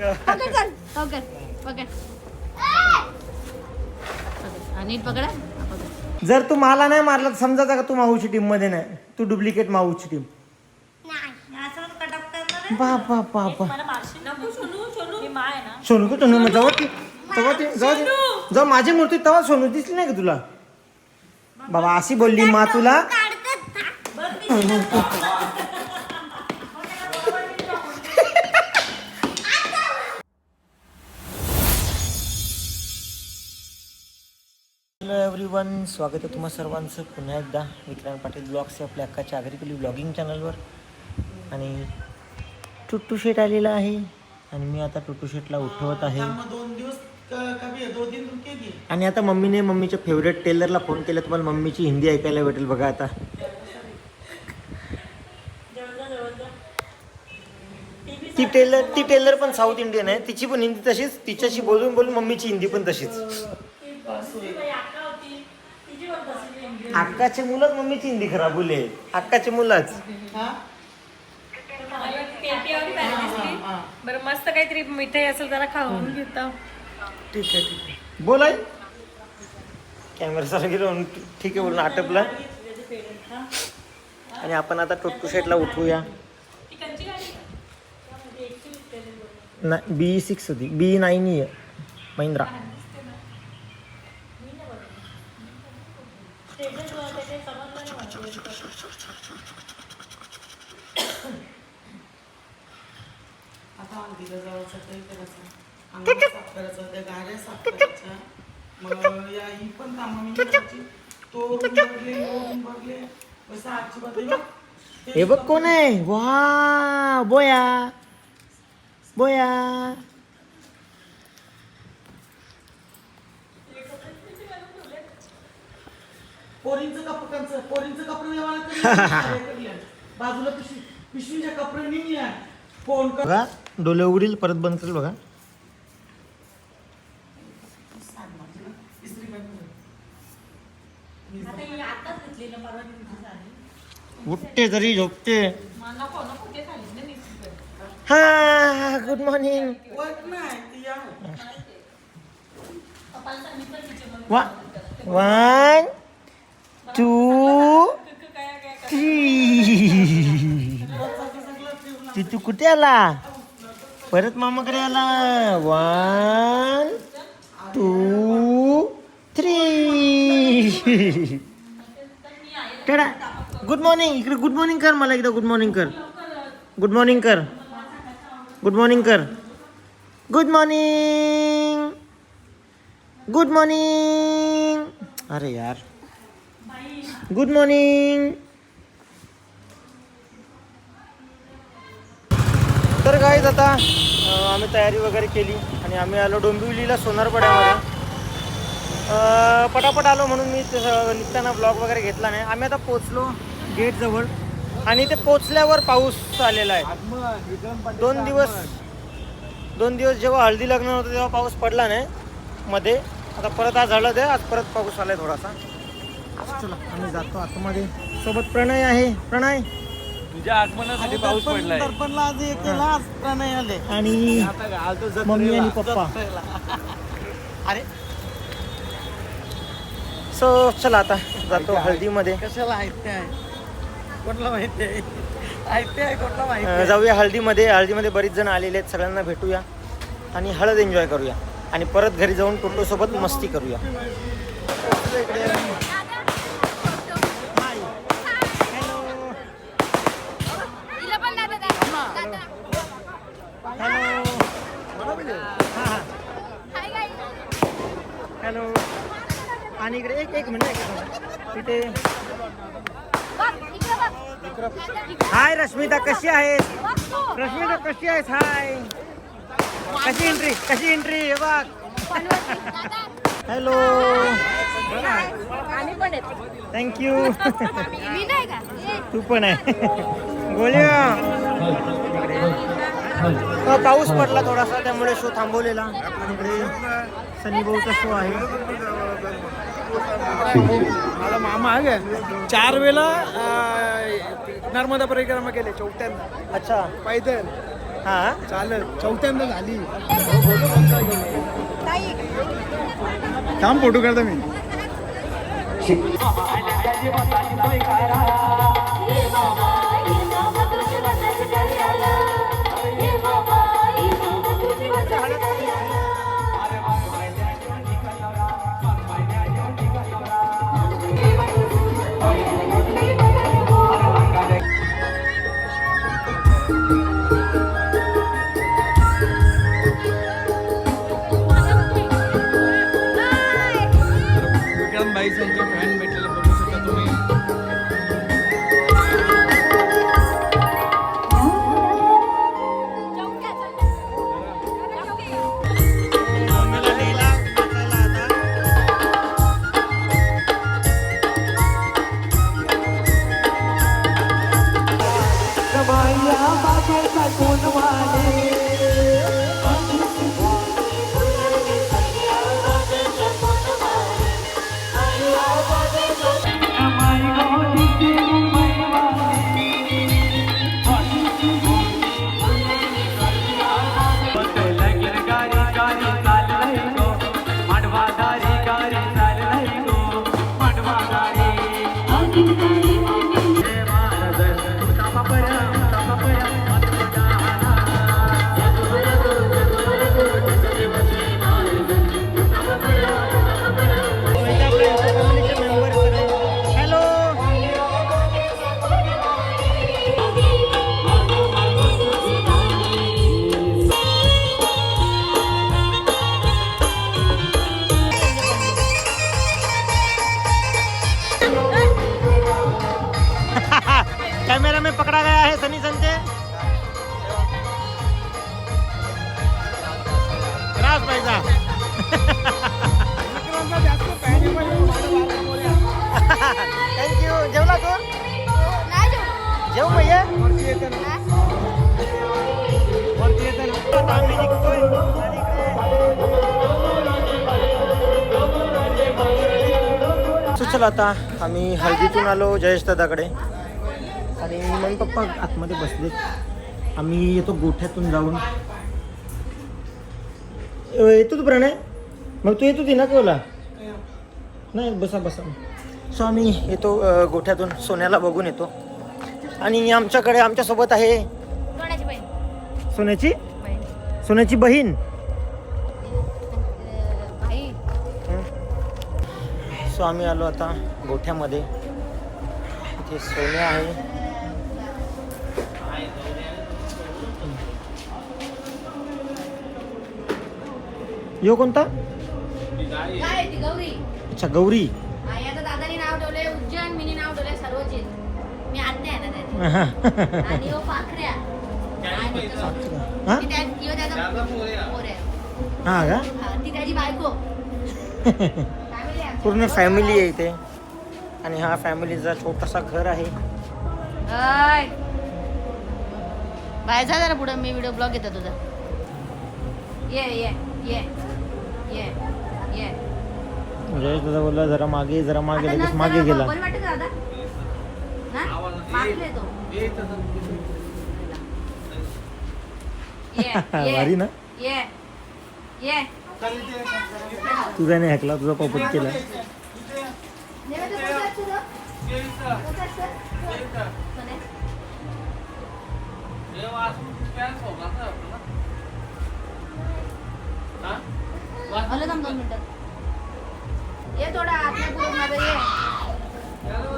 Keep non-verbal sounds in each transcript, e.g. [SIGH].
पकड चल पकड पकड. पकड. हा, नीट पकडा. हा, पकड. जर तू मला नाही मारला तर समजायचा का तू माऊची टीममध्ये नाही तू डुप्लिकेट माऊची टीम बाप बाप. बाप सोनू का सोनू मग जाऊ ती ती ती जाऊ माझी मूर्ती तेव्हा सोनू दिसली नाही का तुला? बाबा अशी बोलली मा तुला. हॅलो एव्हरीवन स्वागत आहे तुम्हा सर्वांचं. पुन्हा एकदा विक्रांत पाटील ब्लॉग्स आपल्या अक्काच्या आगरीकली ब्लॉगिंग चॅनलवर आणि टुट्टू शेट आलेला आहे. आणि मी आता टुट्टू शेटला उठवत आहे. आणि आता मम्मीने मम्मीच्या फेवरेट टेलरला फोन केला. तुम्हाला मम्मीची हिंदी ऐकायला भेटेल बघा आता. ती टेलर ती टेलर पण साऊथ इंडियन आहे. तिची पण हिंदी तशीच. तिच्याशी बोलून बोलून मम्मीची हिंदी पण तशीच. अक्काचे मुलंच मम्मीची हिंदी खराब बोले अक्काचे मुलंच. हा? बरं मस्त काहीतरी मिठाई असेल जरा खाऊन घेतो. ठीक है ठीक है बोलाय कॅमेरा सारा गेलो ठीक आहे बोलून आटपला आणि आपण आता टोटू शेटला उठवूया. नाही बी सिक्स होती. बी नाईन आहे महिंद्रा. आता अंगठीला काही करायचं अंगाला साफ करायचं त्या गाड्या साफ करायच्या. मग या ही पण कामं मी करायची. तो रूम बघले यो रूम बघले. बस आजची बात आहे बघ. ते हे बघ कोण आहे? वा बोया. बोया. पोरींचं पोरींचं कपडे. [LAUGHS] बाजूला पिशवी पिशवीच्या कपडे निघली फोन कर. बघा डोले उघडील परत बंद करेल बघा. उठते तरी झोपते. हा गुड मॉर्निंग वर्क तू ती थ्री. तू कुठे आला? परत मामाकडे आला. वन टू थ्री टेडा गुड मॉर्निंग इकडे गुड मॉर्निंग कर मला एकदा गुड मॉर्निंग कर. गुड मॉर्निंग कर. गुड मॉर्निंग कर. गुड मॉर्निंग गुड मॉर्निंग अरे यार. गुड मॉर्निंग तर काय आता आम्ही तयारी वगैरे केली आणि आम्ही आलो डोंबिवलीला सोनारपड्यामध्ये. पटापट आलो म्हणून मी निघताना ब्लॉग वगैरे घेतला नाही. आम्ही आता पोचलो गेटजवळ आणि ते पोचल्यावर पाऊस आलेला आहे. दोन दिवस दोन दिवस जेव्हा हळदी लग्न होतं तेव्हा पाऊस पडला नाही मध्ये. आता परत आज हळद आहे आज परत पाऊस आलाय थोडासा. चला आम्ही जातो आतमध्ये. सोबत प्रणय आहे. प्रणय. तुझ्या आगमनासाठी पाऊस पडलाय. दर्पणला आज एक प्रणय आले. आणि मम्मी आणि पप्पा. अरे. सो चला आता जातो हळदीमध्ये. कशाला ऐकते आहे कोणाला माहिती आहे? ऐकते आहे कोणाला माहिती अं, आहे? जाऊया हळदीमध्ये. हळदीमध्ये बरीच जण आलेले आहेत सगळ्यांना भेटूया. आणि हळद एन्जॉय करूया. आणि परत घरी जाऊन टोटो सोबत मस्ती करूया. आणि इकडे एक एक मिनिट तिथे हाय रश्मिता कशी आहेस. रश्मिता कशी आहेस? हाय. कशी एंट्री कशी एंट्री हे बघ. Hello thank you. तू पण आहे. बोलूया अ, पाऊस पडला थोडासा त्यामुळे शो थांबवलेला. इकडे सनी भाऊचा शो आहे. मला मामा आहे का? चार वेळा नर्मदा परिक्रमा केले चौथ्यांदा. अच्छा. पैदल. हा? चालेल चौथ्यांदा झाली. थांब फोटो काढतो मी. विक्रांत भाई यांचे So, चला आता आम्ही हल्दीतून आलो जयेश दादाकडे. आणि मग पप्पा आतमध्ये बसलेत. आम्ही येतो गोठ्यातून जाऊन. येतो तू प्रणय? मग तू येत होती ना केवला नाही बसा बसा. सो आम्ही येतो गोठ्यातून. सोन्याला बघून येतो. आणि आमच्याकडे आमच्यासोबत आहे सोन्याची? सोन्याची बहीण. सो आम्ही आलो आता गोठ्यामध्ये. इथे सोन्या आहे. यो कोणता? काय ती गौरी अच्छा गौरी. आई आता दादानी नाव ठेवलंय उज्जैन मिनी नाव ठेवलंय सर्वजित मी आत्या आहे ना त्याची. [LAUGHS] आणि हो पाखऱ्या आणि तो- हा? ती त्या- ती हो त्याचा पोर आहे. हा का? हा, ती त्याची बायको. [LAUGHS] पूर्ण फॅमिली आहे इथे. आणि हा फॅमिलीचा छोटासा घर आहे. अय. बाहेर जा जरा पुढं मी व्हिडिओ ब्लॉग घेतो तुझा. ये ये ये ये ये. जयेश दादा बोलला जरा मागे जरा मागे आता लगेच नस मागे जरा गेला. बरी वाटते का दादा? ना? मागले तो. ये [LAUGHS] भारी ये ना ये ये. तुझा नाही ऐकला तुझा पॉपट केला आलं थांब दोन मिनिटात ये थोडा आतल्या पुढे मध्ये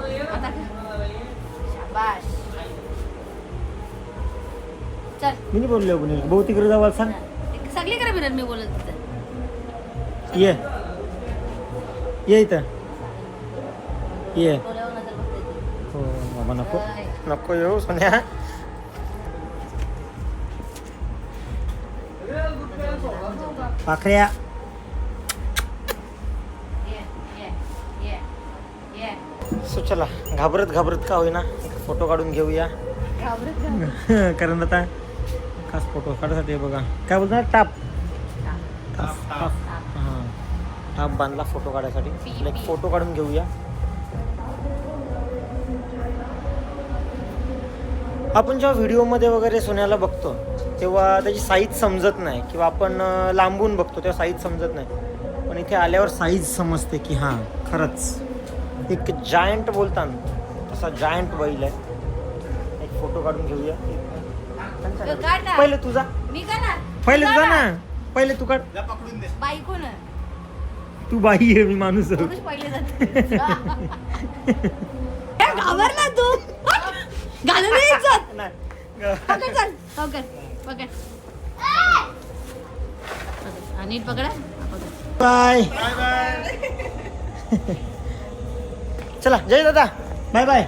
ये आता शाबाश चल. मी नाही बोललो तिकडे जाऊ सांग. सगळी करा फिरत मी बोलत ये. ये इथं. ये. हो बाबा नको. नको येऊ सोन्या. पाखऱ्या. ये ये ये ये सो चला घाबरत घाबरत का होईना. फोटो काढून घेऊया. घाबरत [LAUGHS] घाबरत. कारण आता खास फोटो काढायसाठी बघा. काय बोलतात? टाप. टाप टाप. हां टाप बांधला फोटो काढायसाठी. लाईक फोटो काढून घेऊया. आपण जेव्हा व्हिडिओमध्ये वगैरे सोन्याला बघतो तेव्हा त्याची साईज समजत नाही किंवा आपण लांबून बघतो तेव्हा साईज समजत नाही. पण इथे आल्यावर साईज समजते की हां खरंच. एक जायंट बोलता ना तसा जायंट बैल आहे. एक फोटो काढून घेऊया. पहिले तुझा पहिले तुझा ना. पहिले तू काढ. बाई कोण आहे? तू बाई आहे मी माणूस आहे. पुरुष पहिले जाते ए, घाबरला तू घालून नाही इज्जत. नाही. पकड चल पकड पकड हा, नीट पकडा हा, पकड. बाय चला जय दादा बाय बाय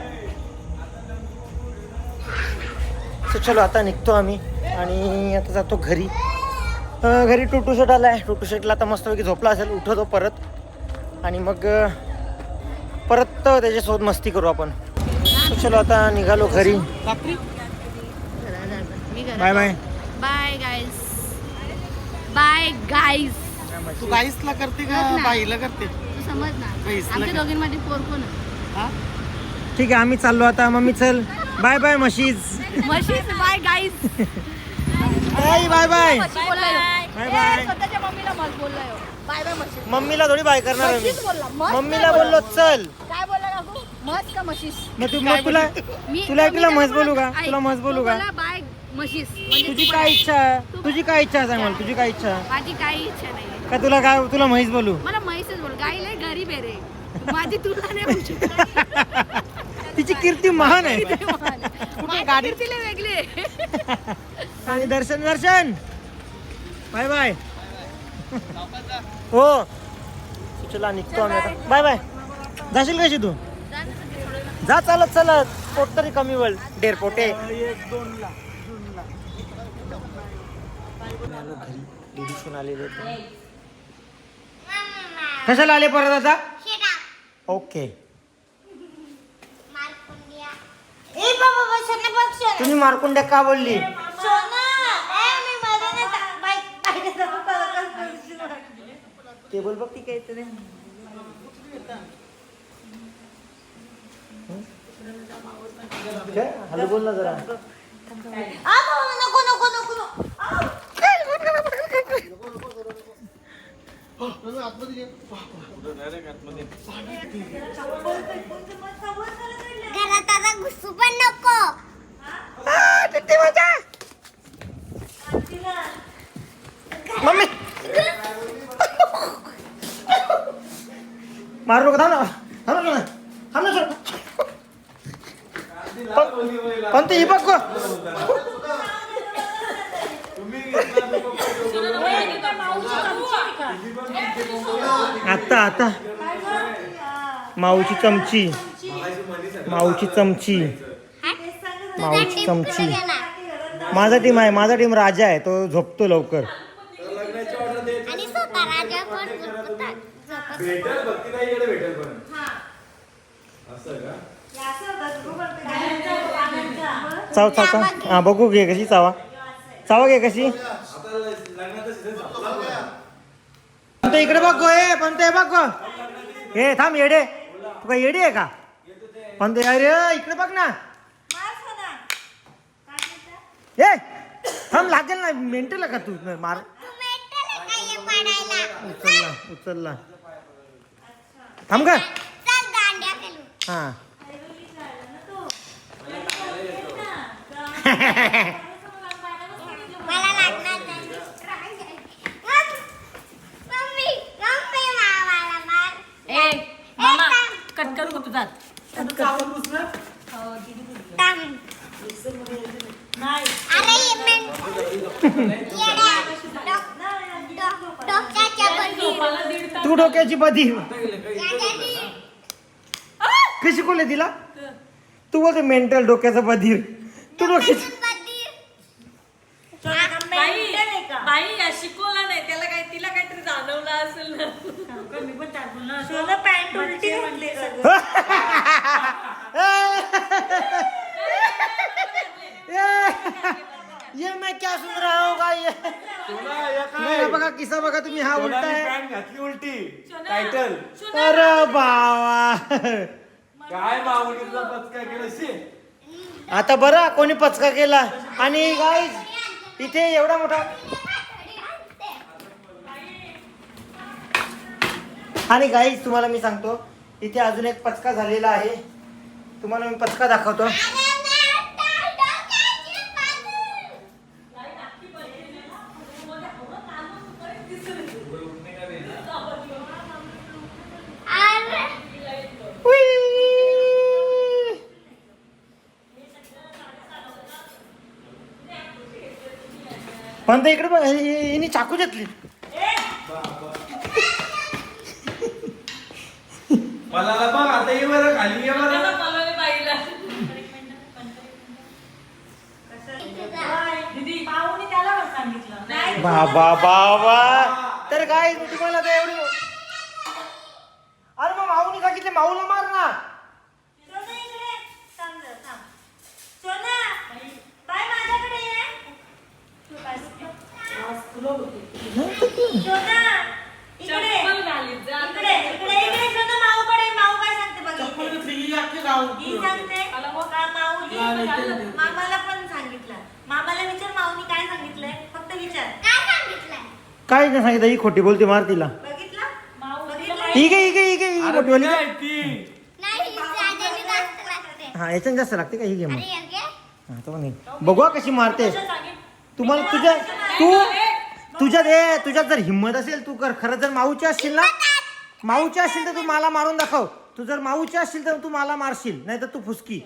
चलो आता निघतो आम्ही आणि आता जातो घरी घरी टुटू शर्ट आलाय. टुटू शर्टला आता मस्तपैकी झोपला असेल. उठवतो परत. आणि मग परत त्याच्यासोबत मस्ती करू आपण. चलो आता निघालो घरी. Bye bye. Bye guys bye guys तू गाईसला करते का. बाईला करते? तू समज ना गाईजला आमच्या का? दोघींमध्ये पोर कोण आहे? हा? ठीक आहे आम्ही चाललो आता. मम्मी चल. बाय बाय म्हशीज म्हशीच bye guys [LAUGHS] bye bye bye. Bye ए, बाय. स्वतःच्या मम्मीला. बाय बाय थोडी बाय करणार आहे बोलला. मस्त मम्मीला बोललो. चल. काय बोलला काकू? म्हस का म्हशीस मग तू मग तुला मी तुला एकटीला मी म्हस त्याला बोलू का? ऐक, तुला म्हस तो बोलू का? बोलला बाय म्हशीस म्हणजे तुझी तू काय बोला. इच्छा? तुझी काय इच्छा सांग मला तुझी काय इच्छा? माझी काही इच्छा नाही. का तुला काय तुला म्हैस बोलू? मला म्हैसच बोल. गाई लय गरीब आहे रे. माझी तुलना नाही होऊ शकत. [LAUGHS] तिची कीर्ती महान आहे. माझी गाडी- लय वेगळी. [LAUGHS] आणि दर्शन दर्शन. Bye bye. हो. चला निघतो आम्ही आता. Bye bye. जाशील कशी तू? जा चालत चालत. पोट तरी कमी वळ डेर पोटे. आलेले. कशाला आले परत आता? ओके. तुम्ही मारकुंड्या का बोलली टेबल बघ ती काय तरी हॅलो बोल ना जरा घरात आता घुसू पण नको. किती मजा मम्मी. मारू नका थांब ना. थांब ना थांब ना. सर. पण- पण ते ही बघ आता आता. माऊची चमची. माऊची चमची. माऊची चमची. माझा टीम आहे माझा टीम राजा आहे तो झोपतो लवकर. चाव चाव चाव. हा बघू घे कशी चावा. चावा घे कशी. पण ते इकडे बघ गो ए पण ते बघ गो. हे थांब येडे. तू काय येडी आहे का? पण ते अरे इकडे बघ ना. ए थांब लागेल ना. मेंटल का तू? मार. पाडायला. उचलला उचलला. थांब का हा. मला लागणार नाही. मग- मम्मी मम्मी मामाला मार. ए मामा कट करू का तुझा हे बंदी. तू. डोक्याची बधी याच्यानी कशी कोले तिला? तू बोलते मेंटल डोक्याचं बधीर तू डोक्याची बंदी. बाई बाई या शिकवला नाही. त्याला काय तिला काहीतरी जाणवलं असेल ना. [LAUGHS] ये मैं क्या सुन रहा हूँ का ये नाही, बघा किस्सा बघा तुम्ही हा उलटा आहे घातली उलटी. टायटल अरे बावा काय माऊलीचा पचका केलं शी? आता बरं कोणी पचका केला? आणि गाईज इथे एवढा मोठा आणि गाईज तुम्हाला मी सांगतो इथे अजून एक पचका झालेला आहे. तुम्हाला मी पचका दाखवतो. पण इकडे बघ, हि- हिने चाकू घेतली. मला बघ आता ये बरं खाली ये बरं. बाबा बाबा. तर काय मी तुम्हाला तर एवढी अरे मग माऊनी सांगितले माऊला मार ना. आज की गाव मामाला पण सांगितलं. मामाला विचार माऊनी काय सांगितलंय? फक्त विचार. काय नाही सांगितलं ही खोटी बोलते मार तिला. बघितलं? माऊ बघितलं? ही गे ही गे ही गे ही अरे मोठी वाली काय ती हा याच्याने जास्त लागते का? ही गेम अरे योग्य हा तो नाही. बघू कशी मारते? तुम्हाला तुझ्या तू तुझ्यात ए तुझ्यात जर हिंमत असेल तू कर. खरं जर माऊची असशील ना माऊची असशील तर तू मला मारून दाखव. तू जर माऊची असशील तर तू मला मारशील नाही तर तू फुसकी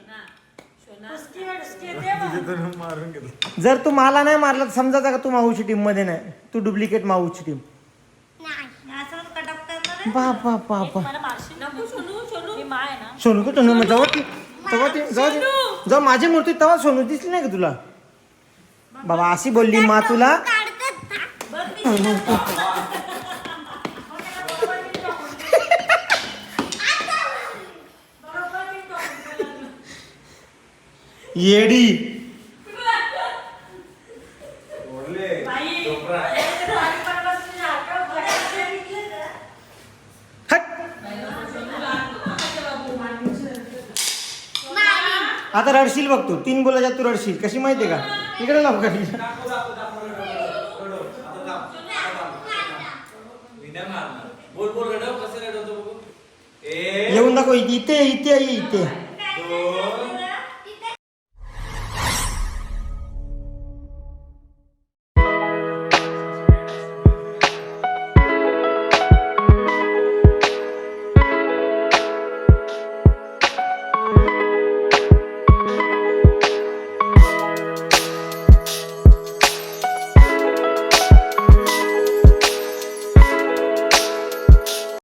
जर तू मला नाही मारलं तर समजायचा का तू माऊची टीममध्ये नाही. तू डुप्लिकेट माऊची टीम करणार बा बा बा बा मला मारशील नको सोनू सोनू. मी माय ना. सोनू का सोनू जेव्हा ती तेव्हा ती जेव्हा ती- जेव्हा माझी मूर्ती तेव्हा सोनू दिसली नाही का तुला? बाबा अशी बोलली मा तुला [LAUGHS] येडी. हट. आता रडशील बघ तू. तीन बोलायच्या तू रडशील. कशी माहितीये का? इकडे बघू? ए. येऊन दाखव. इथे इथे इथे ये, इथे.